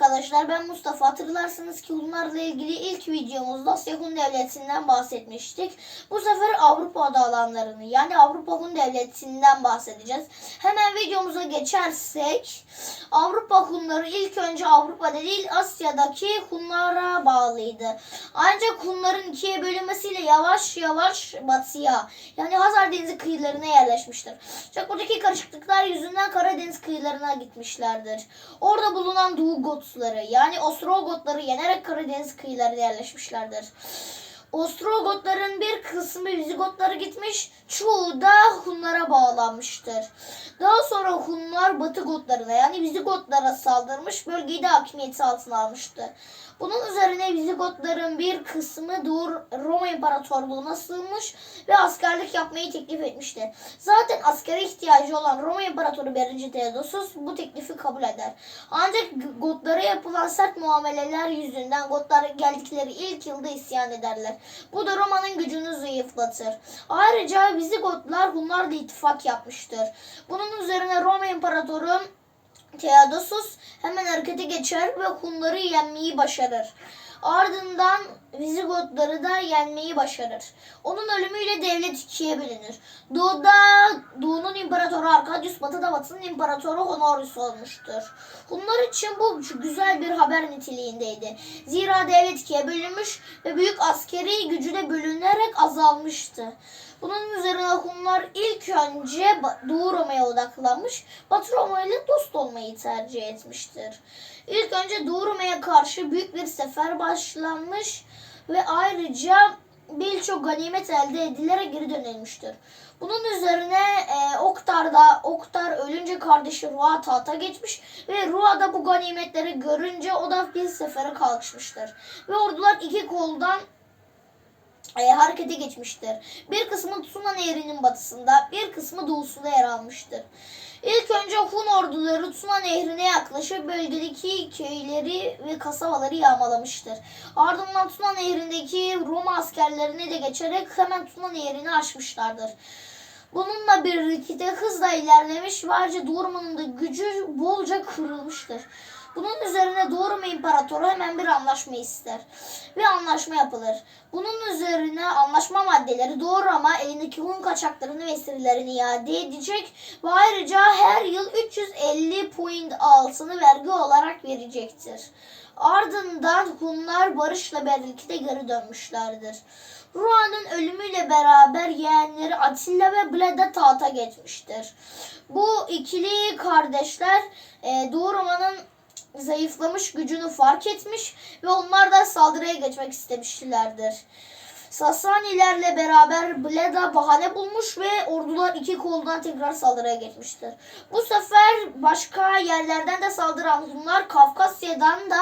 arkadaşlar ben Mustafa. Hatırlarsınız ki Hunlarla ilgili ilk videomuzda Hun Devleti'nden bahsetmiştik. Bu sefer Avrupa alanlarını yani Avrupa Hun Devleti'nden bahsedeceğiz. Hemen videomuza geçersek Avrupa Hunları ilk önce Avrupa'da değil Asya'daki Hunlara bağlıydı. Ancak Hunların ikiye bölünmesiyle yavaş yavaş batıya yani Hazar Denizi kıyılarına yerleşmiştir. Ancak buradaki karışıklıklar yüzünden Karadeniz kıyılarına gitmişlerdir. Orada bulunan Doğu Gotları yani Ostrogotları yenerek Karadeniz kıyılarına yerleşmişlerdir. Ostrogotların bir kısmı Vizigotlara gitmiş, çoğu da Hunlara bağlanmıştır. Daha sonra Hunlar Batı Gotlarına yani Vizigotlara saldırmış, bölgeyi de hakimiyeti altına almıştı. Bunun üzerine Vizigotların bir kısmı Doğu Roma İmparatorluğu'na sığınmış ve askerlik yapmayı teklif etmişti. Zaten askere ihtiyacı olan Roma İmparatoru 1. Theodosius bu teklifi kabul eder. Ancak Gotlara yapılan sert muameleler yüzünden Gotlar geldikleri ilk yılda isyan ederler. Bu da Roma'nın gücünü zayıflatır. Ayrıca Vizigotlar Hunlarla ittifak yapmıştır. Bunun üzerine Roma İmparatoru Theodosius hemen harekete geçer ve Hunları yenmeyi başarır. Ardından Vizigotları da yenmeyi başarır. Onun ölümüyle devlet ikiye bölünür. Doğuda Doğu'nun imparatoru Arkadius, Batı'da Batı'nın imparatoru Honorius olmuştur. Hunlar için bu güzel bir haber niteliğindeydi. Zira devlet ikiye bölünmüş ve büyük askeri gücü de bölünerek azalmıştı. Bunun üzerine Hunlar ilk önce Doğu Roma'ya odaklanmış, Batı Roma ile dost olmayı tercih etmiştir. İlk önce Doğu Roma'ya karşı büyük bir sefer başlanmış ve ayrıca birçok ganimet elde edilerek geri dönülmüştür. Bunun üzerine e, Oktar'da Oktar ölünce kardeşi Ruha tahta geçmiş ve Ruha da bu ganimetleri görünce o da bir sefere kalkışmıştır. Ve ordular iki koldan e, harekete geçmiştir. Bir kısmı Tuna Nehri'nin batısında, bir kısmı doğusunda yer almıştır. İlk önce Hun orduları Tuna Nehri'ne yaklaşıp bölgedeki köyleri ve kasabaları yağmalamıştır. Ardından Tuna Nehri'ndeki Roma askerlerine de geçerek hemen Tuna Nehri'ni aşmışlardır. Bununla birlikte hızla ilerlemiş ve ayrıca Doğu Roma'nın da gücü bolca kırılmıştır. Bunun üzerine Doğu Roma İmparatoru hemen bir anlaşma ister ve anlaşma yapılır. Bunun üzerine anlaşma maddeleri Doğu Roma elindeki Hun kaçaklarını ve esirlerini iade edecek ve ayrıca her yıl 350 point altını vergi olarak verecektir. Ardından Hunlar barışla birlikte geri dönmüşlerdir. Ruan'ın ölümüyle beraber yeğenleri Atilla ve Bleda tahta geçmiştir. Bu ikili kardeşler e, Doğu Roma'nın zayıflamış gücünü fark etmiş ve onlar da saldırıya geçmek istemişlerdir. Sasanilerle beraber Bleda bahane bulmuş ve ordular iki koldan tekrar saldırıya geçmiştir. Bu sefer başka yerlerden de saldıran Hunlar Kafkasya'dan da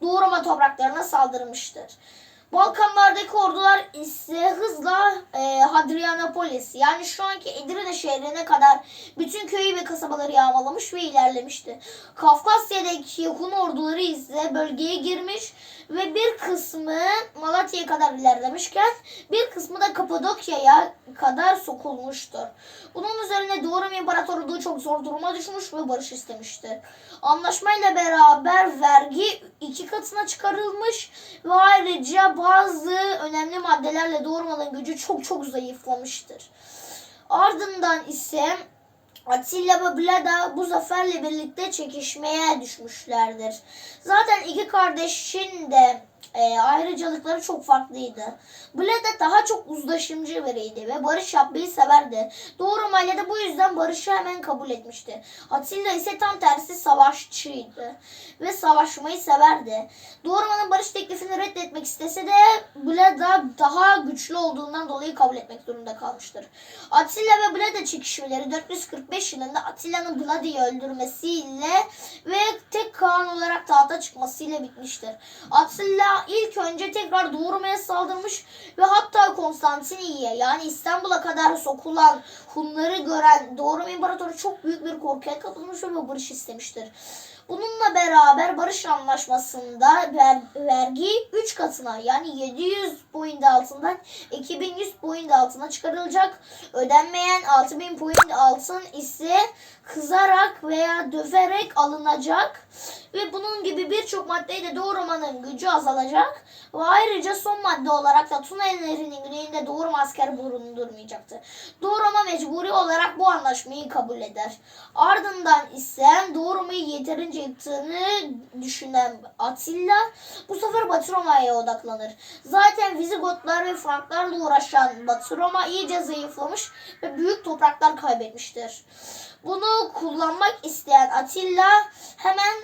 Doğu Roma topraklarına saldırmıştır. Balkanlardaki ordular ise hızla e, Hadrianopolis yani şu anki Edirne şehrine kadar bütün köyü ve kasabaları yağmalamış ve ilerlemişti. Kafkasya'daki Hun orduları ise bölgeye girmiş ve bir kısmı Malatya'ya kadar ilerlemişken bir kısmı da Kapadokya'ya kadar sokulmuştur. Bunun üzerine Doğu Roma İmparatorluğu çok zor duruma düşmüş ve barış istemişti. Anlaşmayla beraber vergi iki katına çıkarılmış ve ayrıca bazı önemli maddelerle Doğu Roma'nın gücü çok çok zayıflamıştır. Ardından ise Atilla ve Bleda bu zaferle birlikte çekişmeye düşmüşlerdir. Zaten iki kardeşin de e, ayrıcalıkları çok farklıydı. Bleda daha çok uzlaşımcı biriydi ve barış yapmayı severdi. Doğu Roma ile de bu yüzden barışı hemen kabul etmişti. Atilla ise tam tersi savaşçıydı ve savaşmayı severdi. Doğu Roma'nın barış teklifini reddetmek istese de Bleda daha güçlü olduğundan dolayı kabul etmek zorunda kalmıştır. Atilla ve Bleda çekişmeleri 445 yılında Atilla'nın Blada'yı öldürmesiyle ve tek Kaan olarak tahta çıkmasıyla bitmiştir. Atilla ilk önce tekrar Doğu saldırmış ve hatta Konstantiniyye yani İstanbul'a kadar sokulan Hunları gören Doğu Roma İmparatoru çok büyük bir korkuya kapılmış ve barış istemiştir. Bununla beraber barış anlaşmasında ver- vergi 3 katına yani 700 point altından 2100 point altına çıkarılacak. Ödenmeyen 6000 point altın ise kızarak veya döverek alınacak. Ve bunun gibi birçok maddeyle Doğu Roma'nın gücü azalacak. Ve ayrıca son madde olarak da Tuna Nehri'nin güneyinde Doğu Roma asker bulundurmayacaktı. Doğu Roma mecburi olarak bu anlaşmayı kabul eder. Ardından ise Doğu Roma'yı yeterince yıktığını düşünen Atilla bu sefer Batı Roma'ya odaklanır. Zaten Vizigotlar ve Franklarla uğraşan Batı Roma iyice zayıflamış ve büyük topraklar kaybetmiştir. Bunu kullanmak isteyen Atilla hemen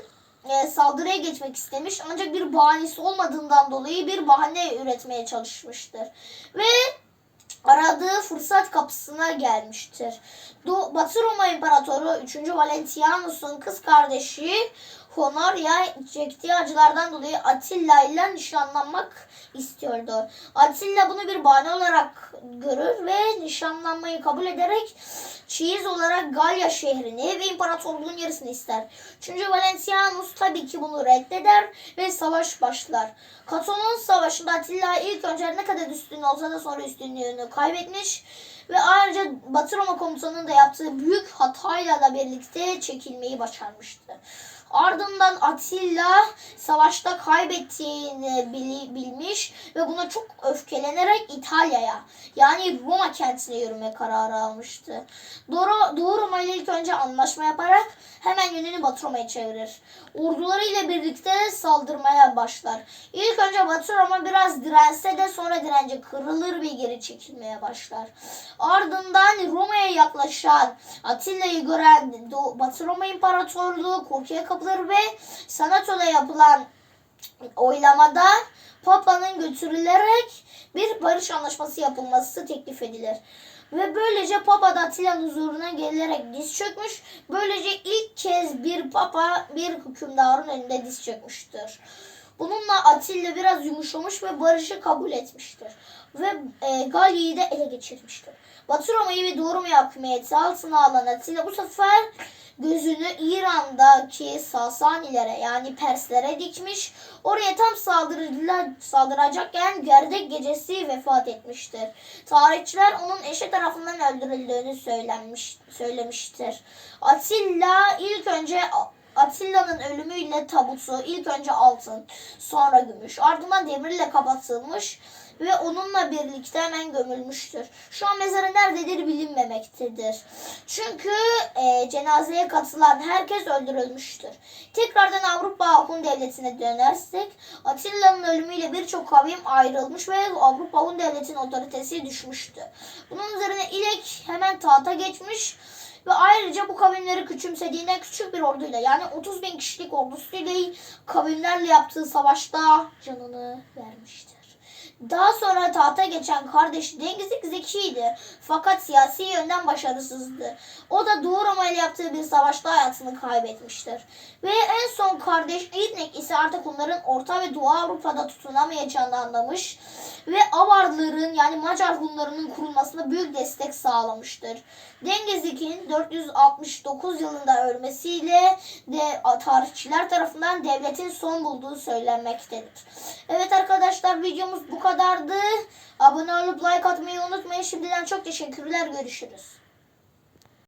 e, saldırıya geçmek istemiş ancak bir bahanesi olmadığından dolayı bir bahane üretmeye çalışmıştır. Ve aradığı fırsat kapısına gelmiştir. Batı Roma İmparatoru 3. Valentianus'un kız kardeşi Honoria çektiği acılardan dolayı Attila ile nişanlanmak istiyordu. Attila bunu bir bahane olarak görür ve nişanlanmayı kabul ederek çeyiz olarak Galya şehrini ve imparatorluğun yarısını ister. 3. Valentianus tabii ki bunu reddeder ve savaş başlar. Katonon Savaşı'nda Attila ilk önce ne kadar üstün olsa da sonra üstünlüğünü kaybetmiş ve ayrıca Batı Roma komutanının da yaptığı büyük hatayla da birlikte çekilmeyi başarmıştı. Ardından Atilla savaşta kaybettiğini bilmiş ve buna çok öfkelenerek İtalya'ya yani Roma kentine yürüme kararı almıştı. Doğu, Doğu Roma ile ilk önce anlaşma yaparak hemen yönünü Batı Roma'ya çevirir. Orduları ile birlikte saldırmaya başlar. İlk önce Batı Roma biraz dirense de sonra direnci kırılır ve geri çekilmeye başlar. Ardından Roma'ya yaklaşan Atilla'yı gören Batı Roma İmparatorluğu korkuya kapılır ve Senato'da yapılan oylamada Papa'nın götürülerek bir barış anlaşması yapılması teklif edilir. Ve böylece Papa da Atilla'nın huzuruna gelerek diz çökmüş. Böylece ilk kez bir Papa bir hükümdarın önünde diz çökmüştür. Bununla Atilla biraz yumuşamış ve barışı kabul etmiştir. Ve e, Galya'yı da ele geçirmiştir. Batı Roma'yı ve Doğu Roma'yı hakimiyeti altına alan Atilla bu sefer gözünü İran'daki Sasanilere yani Perslere dikmiş. Oraya tam saldırıla, saldıracakken gerdek gecesi vefat etmiştir. Tarihçiler onun eşi tarafından öldürüldüğünü söylenmiş, söylemiştir. Atilla ilk önce Atilla'nın ölümüyle tabutu ilk önce altın, sonra gümüş, ardından demirle kapatılmış ve onunla birlikte hemen gömülmüştür. Şu an mezarı nerededir bilinmemektedir. Çünkü e, cenazeye katılan herkes öldürülmüştür. Tekrardan Avrupa Hun Devleti'ne dönersek Atilla'nın ölümüyle birçok kavim ayrılmış ve Avrupa Hun Devleti'nin otoritesi düşmüştü. Bunun üzerine İlek hemen tahta geçmiş ve ayrıca bu kavimleri küçümsediğinden küçük bir orduyla yani 30 bin kişilik ordusuyla kavimlerle yaptığı savaşta canını vermiştir. Daha sonra tahta geçen kardeşi Dengizik zekiydi fakat siyasi yönden başarısızdı. O da Doğu Roma ile yaptığı bir savaşta hayatını kaybetmiştir. Ve en son kardeş İdnek ise artık onların Orta ve Doğu Avrupa'da tutunamayacağını anlamış ve Avarların yani Macar Hunlarının kurulmasına büyük destek sağlamıştır. Dengizik'in 469 yılında ölmesiyle de tarihçiler tarafından devletin son bulduğu söylenmektedir. Evet arkadaşlar videomuz bu kadardı. Abone olup like atmayı unutmayın. Şimdiden çok teşekkürler. Görüşürüz.